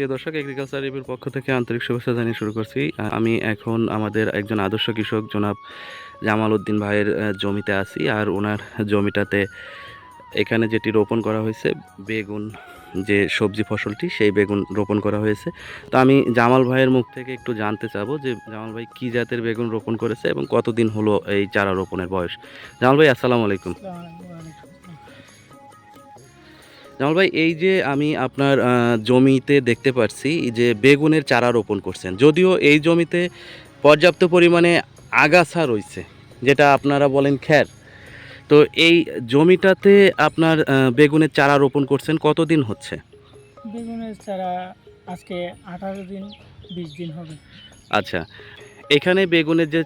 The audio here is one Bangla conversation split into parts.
প্রিয় দর্শক এগ্রিকালচার রিভিউর পক্ষ থেকে আন্তরিক শুভেচ্ছা জানিয়ে শুরু করছি। আমি এখন আমাদের একজন আদর্শ কৃষক, জনাব জামাল উদ্দিন ভাইয়ের জমিতে আছি আর ওনার জমিটাতে এখানে যেটি রোপণ করা হয়েছে, বেগুন যে সবজি ফসলটি, সেই বেগুন রোপণ করা হয়েছে। তো আমি জামাল ভাইয়ের মুখ থেকে একটু জানতে চাবো যে জামাল ভাই কী জাতের বেগুন রোপণ করেছে এবং কতদিন হলো এই চারা রোপণের বয়স? জামাল ভাই আসসালামু আলাইকুম। জামাল ভাই এই যে আমি আপনার জমিতে দেখতে পাচ্ছি যে বেগুনের চারা রোপণ করছেন। যদিও এই জমিতে পর্যাপ্ত পরিমাণে আগাছা রয়েছে যেটা আপনারা বলেন খ্যার তো এই জমিটাতে আপনার বেগুনের চারা রোপণ করছেন কতদিন হচ্ছে? বেগুনের চারা আজকে আঠারো দিন বিশ দিন হবে। আচ্ছা এখানে বেগুনের যে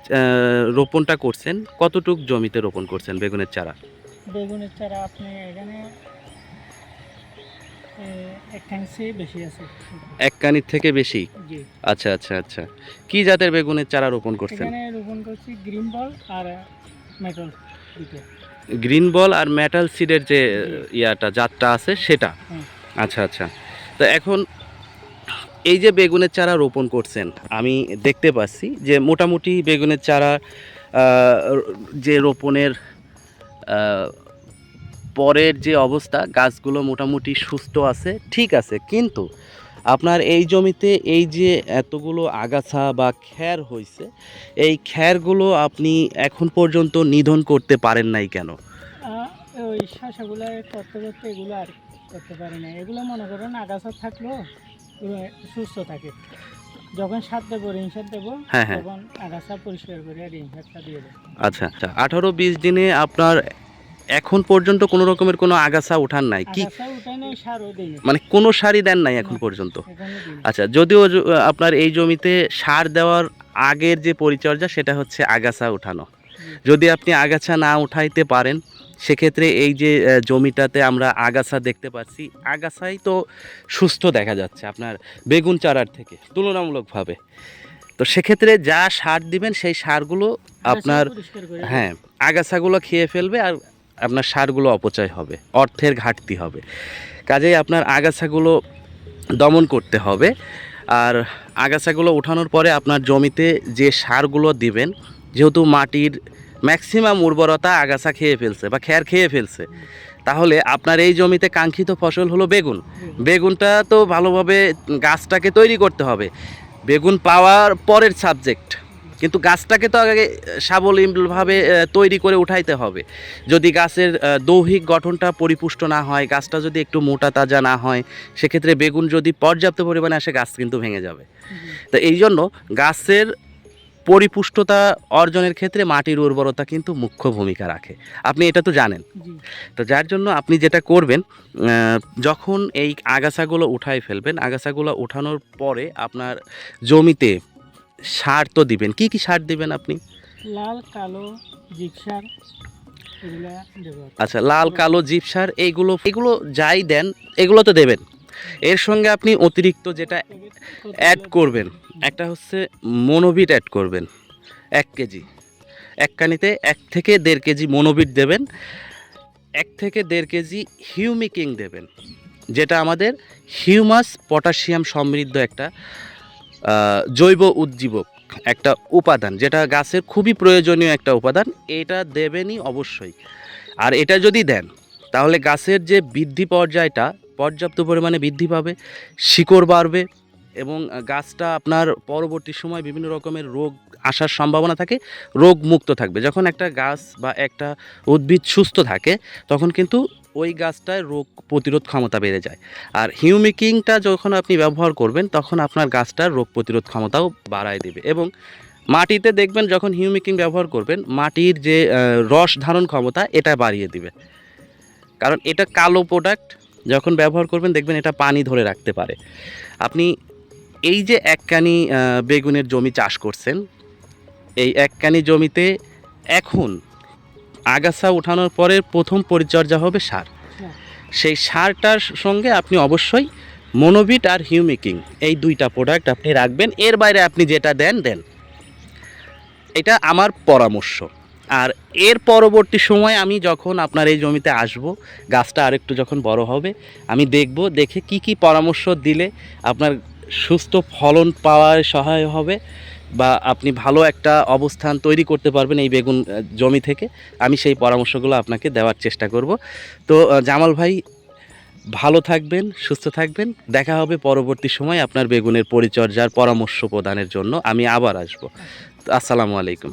রোপণটা করছেন কতটুক জমিতে রোপণ করছেন বেগুনের চারা? বেগুনের চারা আপনি এখানে বেশি আছে। এক কানির থেকে বেশি? আচ্ছা আচ্ছা আচ্ছা। কি জাতের বেগুনের চারা রোপণ করছেন? রোপণ করছি গ্রিন বল আর মেটাল গ্রিন বল আর মেটাল সিডের যে ইয়াটা জাতটা আছে সেটা? আচ্ছা আচ্ছা। তো এখন এই যে বেগুনের চারা রোপণ করছেন আমি দেখতে পাচ্ছি যে মোটামুটি বেগুনের চারা যে রোপণের পরের যে অবস্থা গাছগুলো মোটামুটি সুস্থ আছে ঠিক আছে। কিন্তু আপনার এই জমিতে এই যে এতগুলো আগাছা বা খ্যার হয়েছে এই খ্যারগুলো আপনি এখন পর্যন্ত নিধন করতে পারেন নাই কেন? ওই শশাগুলো করতে করতে এগুলো আর করতে পারি না এগুলো মনে করেন আগাছা থাকলেও সুস্থ থাকে। যখন সার দেবো রিং সার দেবো হ্যাঁ, হ্যাঁ। তখন আগাছা পরিষ্কার করে রিং সারটা দিয়ে দেবো। আচ্ছা আচ্ছা। আঠারো বিশ দিনে আপনার এখন পর্যন্ত কোনো রকমের কোনো আগাছা উঠান নাই। কি মানে কোনো সারই দেন নাই এখন পর্যন্ত? আচ্ছা যদিও আপনার এই জমিতে সার দেওয়ার আগের যে পরিচর্যা সেটা হচ্ছে আগাছা উঠানো। যদি আপনি আগাছা না উঠাইতে পারেন সেক্ষেত্রে এই যে জমিটাতে আমরা আগাছা দেখতে পাচ্ছি আগাছাই তো সুস্থ দেখা যাচ্ছে আপনার বেগুন চারার থেকে তুলনামূলকভাবে। তো সেক্ষেত্রে যা সার দিবেন সেই সারগুলো আপনার হ্যাঁ আগাছাগুলো খেয়ে ফেলবে আর আপনার সারগুলো অপচয় হবে, অর্থের ঘাটতি হবে। কাজেই আপনার আগাছাগুলো দমন করতে হবে। আর আগাছাগুলো ওঠানোর পরে আপনার জমিতে যে সারগুলো দিবেন, যেহেতু মাটির ম্যাক্সিমাম উর্বরতা আগাছা খেয়ে ফেলছে বা খ্যার খেয়ে ফেলছে, তাহলে আপনার এই জমিতে কাঙ্ক্ষিত ফসল হলো বেগুন। বেগুনটা তো ভালোভাবে গাছটাকে তৈরি করতে হবে। বেগুন পাওয়ার পরের সাবজেক্ট কিন্তু গাছটাকে তো আগে সাবলীলভাবে তৈরি করে উঠাইতে হবে। যদি গাছের দৈহিক গঠনটা পরিপুষ্ট না হয় গাছটা যদি একটু মোটা তাজা না হয় সেক্ষেত্রে বেগুন যদি পর্যাপ্ত পরিমাণে আসে গাছ কিন্তু ভেঙে যাবে। তো এই জন্য গাছের পরিপুষ্টতা অর্জনের ক্ষেত্রে মাটির উর্বরতা কিন্তু মুখ্য ভূমিকা রাখে। আপনি এটা তো জানেন। তো যার জন্য আপনি যেটা করবেন যখন এই আগাছাগুলো উঠাই ফেলবেন আগাছাগুলো উঠানোর পরে আপনার জমিতে সার তো দিবেন। কি কি সার দিবেন আপনি? লাল কালো জিপসার এগুলা দেবো। আচ্ছা লাল কালো জিপ সার এইগুলো এগুলো যাই দেন এগুলো তো দেবেন। এর সঙ্গে আপনি অতিরিক্ত যেটা অ্যাড করবেন একটা হচ্ছে মনোবিট অ্যাড করবেন এক কেজি। এক কানিতে এক থেকে দেড় কেজি মনোবিট দেবেন এক থেকে দেড় কেজি হিউমিকিং দেবেন যেটা আমাদের হিউমাস পটাশিয়াম সমৃদ্ধ একটা জৈব উজ্জীবক একটা উপাদান, যেটা গাছের খুবই প্রয়োজনীয় একটা উপাদান, এটা দেবেনই অবশ্যই। আর এটা যদি দেন, তাহলে গাছের যে বৃদ্ধি পর্যায়টা, পর্যাপ্ত পরিমাণে বৃদ্ধি পাবে, শিকড় বাড়বে, এবং গাছটা আপনার পরবর্তী সময় বিভিন্ন রকমের রোগ আসার সম্ভাবনা থাকে রোগ মুক্ত থাকবে। যখন একটা গাছ বা একটা উদ্ভিদ সুস্থ থাকে, তখন কিন্তু ওই গাছটায় রোগ প্রতিরোধ ক্ষমতা বেড়ে যায়। আর হিউমিকিংটা যখন আপনি ব্যবহার করবেন, তখন আপনার গাছটার রোগ প্রতিরোধ ক্ষমতাও বাড়ায় দেবে এবং মাটিতে দেখবেন যখন হিউমিকিং ব্যবহার করবেন, মাটির যে রস ধারণ ক্ষমতা এটা বাড়িয়ে দিবে। কারণ এটা কালো প্রোডাক্ট যখন ব্যবহার করবেন দেখবেন এটা পানি ধরে রাখতে পারে। আপনি এই যে এককানি বেগুনের জমি চাষ করছেন, এই এককানি জমিতে এখন আগাছা ওঠানোর পরে প্রথম পরিচর্যা হবে সার। হ্যাঁ। সেই সারটার সঙ্গে আপনি অবশ্যই মনোবিট আর হিউমিকিং এই দুইটা প্রোডাক্ট আপনি রাখবেন। এর বাইরে আপনি যেটা দেন দেন। এটা আমার পরামর্শ। আর এর পরবর্তী সময় আমি যখন আপনার এই জমিতে আসব গাছটা আরেকটু যখন বড় হবে আমি দেখব দেখে কি কি পরামর্শ দিলে আপনার সুস্থ ফলন পাওয়ার সহায় হবে। বা আপনি ভালো একটা অবস্থান তৈরি করতে পারবেন এই বেগুন জমি থেকে, আমি সেই পরামর্শগুলো আপনাকে দেওয়ার চেষ্টা করব। তো জামাল ভাই, ভালো থাকবেন, সুস্থ থাকবেন। দেখা হবে পরবর্তী সময় আপনার বেগুনের পরিচর্যার পরামর্শ প্রদানের জন্য। আমি আবার আসব। আসসালামু আলাইকুম।